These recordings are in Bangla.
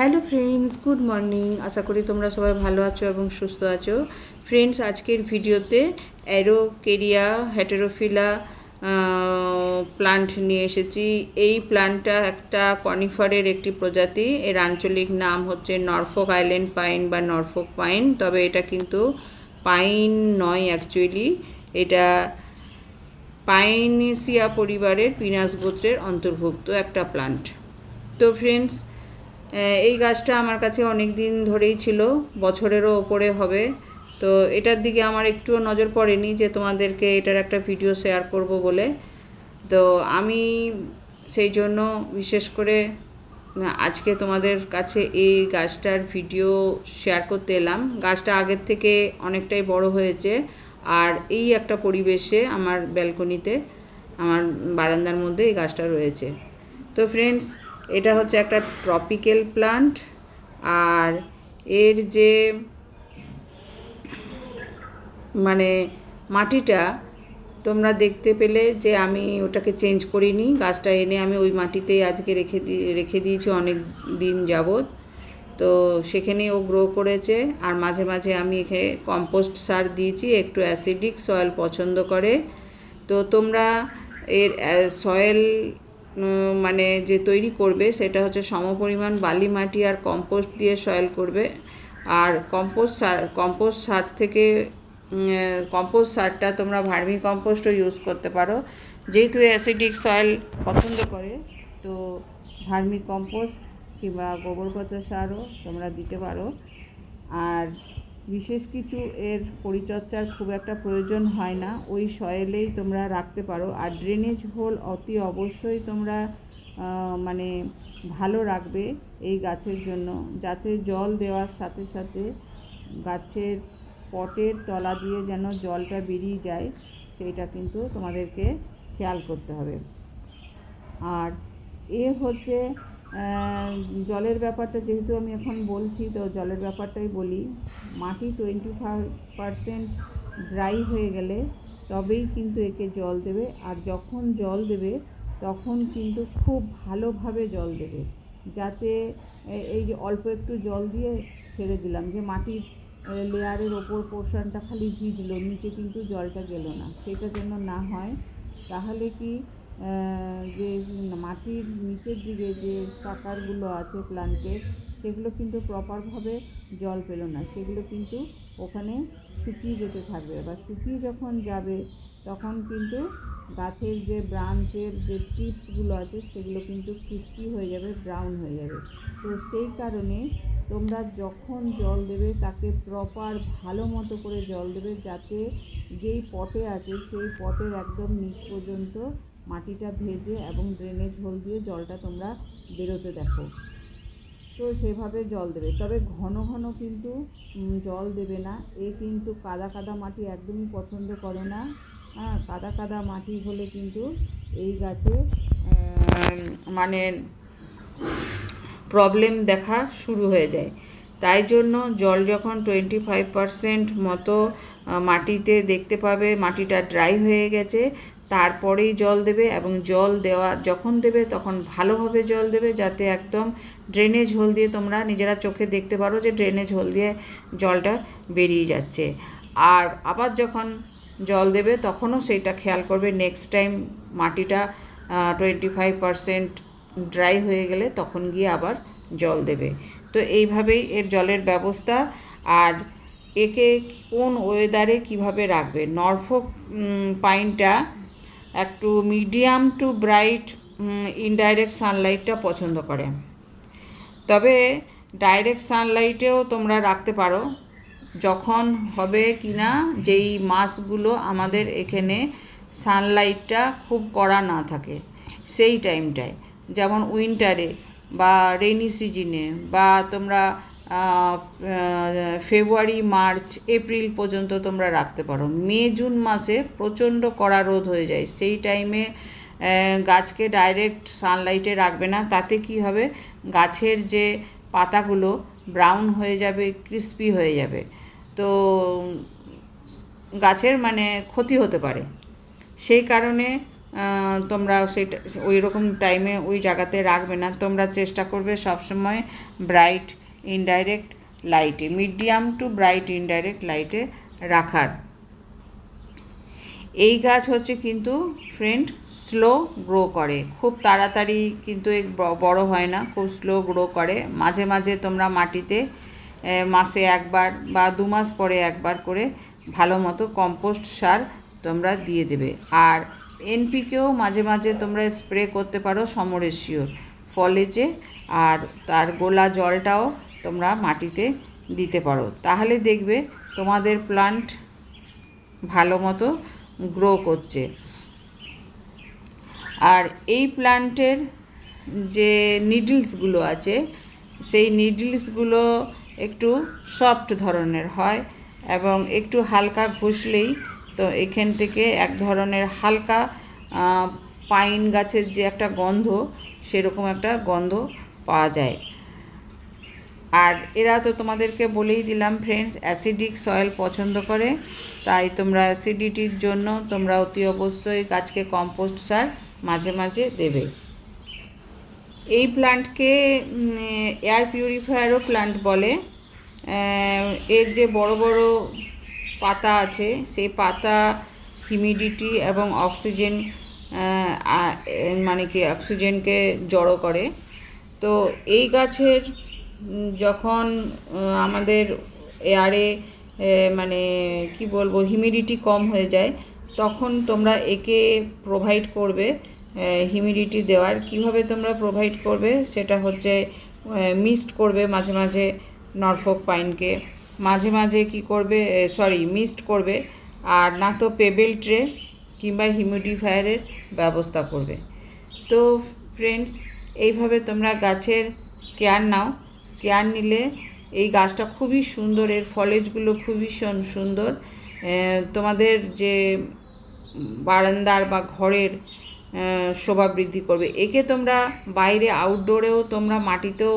Hello friends, good morning. আশা করি তোমরা সবাই ভালো আছো এবং সুস্থ আছো। ফ্রেন্ডস, আজকের ভিডিওতে অ্যারোকেরিয়া হ্যাটেরোফিলা প্লান্ট নিয়ে এসেছি। এই প্লান্টটা একটা কনিফারের একটি প্রজাতি। এর আঞ্চলিক নাম হচ্ছে নরফোক আইল্যান্ড পাইন বা নরফোক পাইন। তবে এটা কিন্তু পাইন নয় অ্যাকচুয়ালি এটা পাইনেসিয়া পরিবারের পিনাস গোত্রের অন্তর্ভুক্ত একটা প্লান্ট তো ফ্রেন্ডস এই গাছটা আমার কাছে অনেক দিন ধরেই ছিল, বছরেরও ওপরে হবে। তো এটার দিকে আমার একটুও নজর পড়েনি যে তোমাদেরকে এটার একটা ভিডিও শেয়ার করব বলে। তো আমি সেই জন্য বিশেষ করে আজকে তোমাদের কাছে এই গাছটার ভিডিও শেয়ার করতে এলাম। গাছটা আগের থেকে অনেকটাই বড় হয়েছে আর এই একটা পরিবেশে আমার ব্যালকনিতে আমার বারান্দার মধ্যে এই গাছটা রয়েছে। তো ফ্রেন্ডস এটা হচ্ছে একটা ট্রপিক্যাল প্লান্ট আর এর যে মানে মাটিটা তোমরা দেখতে পেলে যে আমি ওটাকে চেঞ্জ করিনি, গাছটা এনে আমি ওই মাটিতেই আজকে রেখে দিয়ে রেখে দিয়েছি অনেক দিন যাবৎ। তো সেখানে ও গ্রো করেছে আর মাঝে মাঝে আমি এখানে কম্পোস্ট সার দিয়েছি, একটু অ্যাসিডিক সয়েল পছন্দ করে। তো তোমরা এর সয়েল মানে যে তৈরি করবে সেটা হচ্ছে সমপরিমাণ বালি মাটি আর কম্পোস্ট দিয়ে সয়েল করবে। আর কম্পোস্ট সার কম্পোস্ট সার থেকে কম্পোস্ট সারটা তোমরা ভার্মি কম্পোস্টও ইউজ করতে পারো। যেহেতু অ্যাসিডিক সয়েল পছন্দ করে, তো ভার্মি কম্পোস্ট কিংবা গোবর পচা সারও তোমরা দিতে পারো। আর বিশেষ কিছু এর পরিচর্যার খুব একটা প্রয়োজন হয় না। ওই সয়েলেই তোমরা রাখতে পারো। আর ড্রেনেজ হোল অতি অবশ্যই তোমরা মানে ভালো রাখবে এই গাছের জন্য। যাতে জল দেওয়ার সাথে সাথে গাছের পটের তলা দিয়ে যেন জলটা বেরিয়ে যায়, সেইটা কিন্তু তোমাদেরকে খেয়াল করতে হবে। আর এ হচ্ছে জলের ব্যাপারটা যেহেতু আমি এখন বলছি, তো জলের ব্যাপারটাই বলি। মাটি টোয়েন্টি ফাইভ পারসেন্ট ড্রাই হয়ে গেলে তবেই কিন্তু একে জল দেবে। আর যখন জল দেবে, তখন কিন্তু খুব ভালোভাবে জল দেবে। যাতে এই যে অল্প একটু জল দিয়ে ছেড়ে দিলাম, যে মাটির লেয়ারের ওপর পোর্শনটা খালি ভিজলো, নিচে কিন্তু জলটা গেল না। সেটা যেন না হয়, তাহলে কি যে মাটির নিচের দিকে যে সাকারগুলো আছে প্লান্টের সেগুলো কিন্তু প্রপারভাবে জল পেল না। সেগুলো কিন্তু ওখানে শুকিয়ে যেতে থাকবে। বা শুকিয়ে যখন যাবে, তখন কিন্তু গাছের যে ব্রাঞ্চের যে টিপসগুলো আছে, সেগুলো কিন্তু ক্রিস্পি হয়ে যাবে ব্রাউন হয়ে যাবে। তো সেই কারণে তোমরা যখন জল দেবে, তাকে প্রপার ভালো মতো করে জল দেবে, যাতে যেই পটে আছে, সেই পটের একদম নিচ পর্যন্ত মাটিটা ভেজে এবং ড্রেনেজ হোল দিয়ে জলটা তোমরা বেরোতে দেখো। তো সেভাবে জল দেবে। তবে ঘন ঘন কিন্তু জল দেবে না। এ কিন্তু কাদা কাদা মাটি একদমই পছন্দ করে না। হ্যাঁ কাদা কাদা মাটি হলে কিন্তু এই গাছে মানে প্রবলেম দেখা শুরু হয়ে যায়। তাই জন্য জল যখন টোয়েন্টি ফাইভ পারসেন্ট মতো মাটিতে দেখতে পাবে, মাটিটা ড্রাই হয়ে গেছে তারপরেই জল দেবে এবং জল দেওয়া যখন দেবে তখন ভালোভাবে জল দেবে যাতে একদম ড্রেনেজ হোল দিয়ে তোমরা নিজেরা চোখে দেখতে পারো যে ড্রেনেজ হোল দিয়ে জলটা বেরিয়ে যাচ্ছে। আর আবার যখন জল দেবে তখনও সেইটা খেয়াল করবে নেক্সট টাইম মাটিটা টোয়েন্টি ফাইভ পারসেন্ট ড্রাই হয়ে গেলে তখন গিয়ে আবার জল দেবে। তো এইভাবেই এর জলের ব্যবস্থা। আর একে কোন ওয়েদারে কীভাবে রাখবে? নরফোক পাইনটা একটু মিডিয়াম টু ব্রাইট ইনডাইরেক্ট সানলাইটটা পছন্দ করে। তবে ডাইরেক্ট সানলাইটেও তোমরা রাখতে পারো, যখন হবে কি না যেই মাসগুলো আমাদের এখানে সানলাইটটা খুব কড়া না থাকে, সেই টাইমটায় যেমন উইন্টারে বা রেনি সিজনে বা তোমরা ফেব্রুয়ারি, মার্চ, এপ্রিল পর্যন্ত তোমরা রাখতে পারো। মে, জুন মাসে প্রচণ্ড কড়া রোদ হয়ে যায়। সেই টাইমে গাছকে ডাইরেক্ট সানলাইটে রাখবে না। তাতে কি হবে? গাছের যে পাতাগুলো ব্রাউন হয়ে যাবে ক্রিস্পি হয়ে যাবে। তো গাছের মানে ক্ষতি হতে পারে। সেই কারণে তোমরা সেটা, ওই রকম টাইমে ওই জায়গাতে রাখবে না। তোমরা চেষ্টা করবে সবসময় ব্রাইট ইনডাইরেক্ট লাইটে মিডিয়াম টু ব্রাইট ইনডাইরেক্ট লাইটে রাখার। এই গাছ হচ্ছে কিন্তু ফ্রেন্ড স্লো গ্রো করে। খুব তাড়াতাড়ি কিন্তু বড় হয় না, খুব স্লো গ্রো করে। মাঝে মাঝে তোমরা মাটিতে মাসে একবার বা দু মাস পরে একবার করে ভালো মতো কম্পোস্ট সার তোমরা দিয়ে দেবে। আর এনপিকেও মাঝে মাঝে তোমরা স্প্রে করতে পারো সমরেশিওর ফলে যে আর তার গোলা জলটাও তোমরা মাটিতে দিতে পারো। তাহলে দেখবে তোমাদের প্লান্ট ভালো মতো গ্রো করছে। আর এই প্লান্টের যে নিডলসগুলো আছে, সেই নিডলসগুলো একটু সফট ধরনের হয় এবং একটু হালকা ঘষলেই তো এখান থেকে এক ধরনের হালকা পাইন গাছের যে একটা গন্ধ, সেরকম একটা গন্ধ পাওয়া যায়। আর এরা তো তোমাদেরকে বলেই দিলাম ফ্রেন্ডস অ্যাসিডিক সয়েল পছন্দ করে, তাই তোমরা অ্যাসিডিটির জন্য তোমরা অতি অবশ্যই গাছকে কম্পোস্ট সার মাঝে মাঝে দেবে। এই প্লান্টকে এয়ার পিউরিফায়ারও প্লান্ট বলে। এর যে বড় বড় পাতা আছে, সেই পাতা হিউমিডিটি এবং অক্সিজেন মানে কি অক্সিজেনকে জড়ো করে। তো এই গাছের যখন আমাদের এয়ারে মানে কি বলব হিউমিডিটি কম হয়ে যায়, তখন তোমরা একে প্রোভাইড করবে হিউমিডিটি দেওয়ার। কীভাবে তোমরা প্রোভাইড করবে? সেটা হচ্ছে মিস্ট করবে মাঝে মাঝে নরফক পাইনকে। মাঝে মাঝে কি করবে সরি মিস্ট করবে, আর না তো পেবেল ট্রে কিংবা হিউমিডিফায়ারের ব্যবস্থা করবে। তো ফ্রেন্ডস এইভাবে তোমরা গাছের কেয়ার নাও। কেয়ার নিলে এই গাছটা খুবই সুন্দর, এর ফলেজগুলো খুবই সুন্দর। তোমাদের যে বারান্দার বা ঘরের শোভা বৃদ্ধি করবে। একে তোমরা বাইরে আউটডোরেও তোমরা মাটিতেও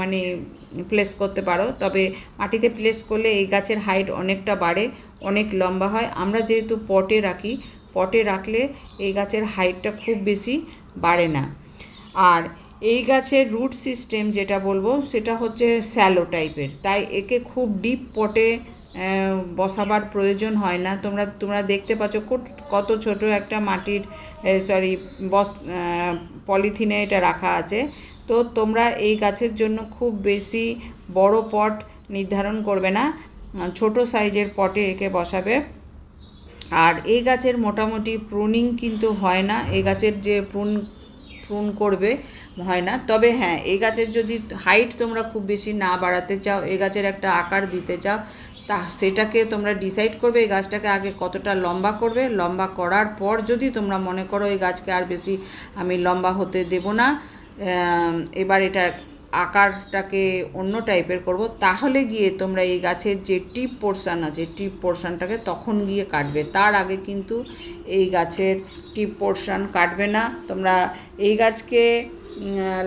মানে প্লেস করতে পারো। তবে মাটিতে প্লেস করলে এই গাছের হাইট অনেকটা বাড়ে, অনেক লম্বা হয়। আমরা যেহেতু পটে রাখি, পটে রাখলে এই গাছের হাইটটা খুব বেশি বাড়ে না। আর এই গাছের রুট সিস্টেম যেটা বলব, সেটা হচ্ছে স্যালো টাইপের তাই একে খুব ডিপ পটে বসাবার প্রয়োজন হয় না। তোমরা তোমরা দেখতে পাচ্ছ কত- ছোট একটা মাটির সরি বস পলিথিনে এটা রাখা আছে। তো তোমরা এই গাছের জন্য খুব বেশি বড় পট নির্ধারণ করবে না। ছোট সাইজের পটে একে বসাবে। আর এই গাছের মোটামুটি প্রুনিং কিন্তু হয় না। এই গাছের যে প্রুন প্রুন করবে, হয় না। তবে হ্যাঁ এই গাছের যদি হাইট তোমরা খুব বেশি না বাড়াতে চাও, এ গাছের একটা আকার দিতে চাও, তা সেটাকে তোমরা ডিসাইড করবে এই গাছটাকে আগে কতটা লম্বা করবে। লম্বা করার পর যদি তোমরা মনে করো এই গাছকে আর বেশি আমি লম্বা হতে দেব না এবার এটা আকারটাকে অন্য টাইপের করব, তাহলে গিয়ে তোমরা এই গাছের যে টিপ পোর্শান আছে টিপ পোর্শানটাকে তখন গিয়ে কাটবে। তার আগে কিন্তু এই গাছের টিপ পোর্শান কাটবে না। তোমরা এই গাছকে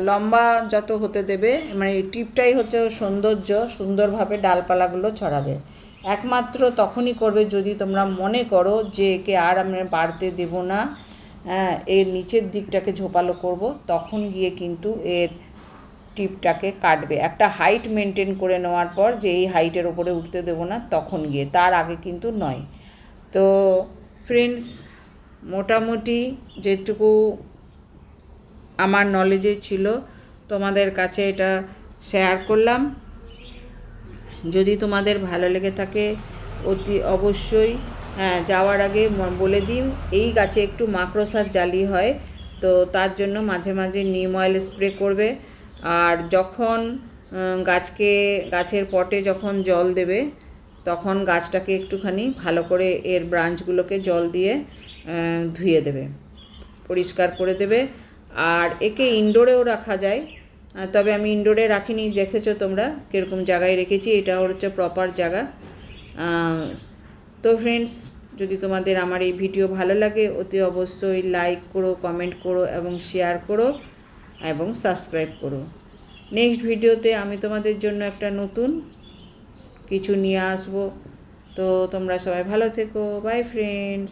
লম্বা যত হতে দেবে মানে এই টিপটাই হচ্ছে সৌন্দর্য, সুন্দরভাবে ডালপালাগুলো ছড়াবে। একমাত্র তখনই করবে যদি তোমরা মনে করো যে একে আর আমরা বাড়তে দেব না হ্যাঁ এর নিচের দিকটাকে ঝোপালো করব, তখন গিয়ে কিন্তু এর টিপটাকে কাটবে। একটা হাইট মেনটেন করে নেওয়ার পর যে এই হাইটের ওপরে উঠতে দেবো না, তখন গিয়ে। তার আগে কিন্তু নয়। তো ফ্রেন্ডস মোটামুটি যেটুকু আমার নলেজে ছিল, তোমাদের কাছে এটা শেয়ার করলাম। যদি তোমাদের ভালো লেগে থাকে, অতি অবশ্যই হ্যাঁ যাওয়ার আগে বলে দিন, এই গাছে একটু মাকড়সার জালি হয়, তো তার জন্য মাঝে মাঝে নিম অয়েল স্প্রে করবে। আর যখন গাছকে, গাছের পটে যখন জল দেবে, তখন গাছটাকে একটুখানি ভালো করে এর ব্রাঞ্চগুলোকে জল দিয়ে ধুয়ে দেবে, পরিষ্কার করে দেবে। আর একে ইনডোরেও রাখা যায়। তবে আমি ইনডোরে রাখিনি, দেখেছ তোমরা? কীরকম জায়গায় রেখেছি এটা হচ্ছে প্রপার জায়গা। তো ফ্রেন্ডস যদি তোমাদের আমার এই ভিডিও ভালো লাগে, অতি অবশ্যই লাইক করো কমেন্ট করো এবং শেয়ার করো। এবং সাবস্ক্রাইব করো। নেক্সট ভিডিওতে আমি তোমাদের জন্য একটা নতুন কিছু নিয়ে আসব। তো তোমরা সবাই ভালো থেকো। By friends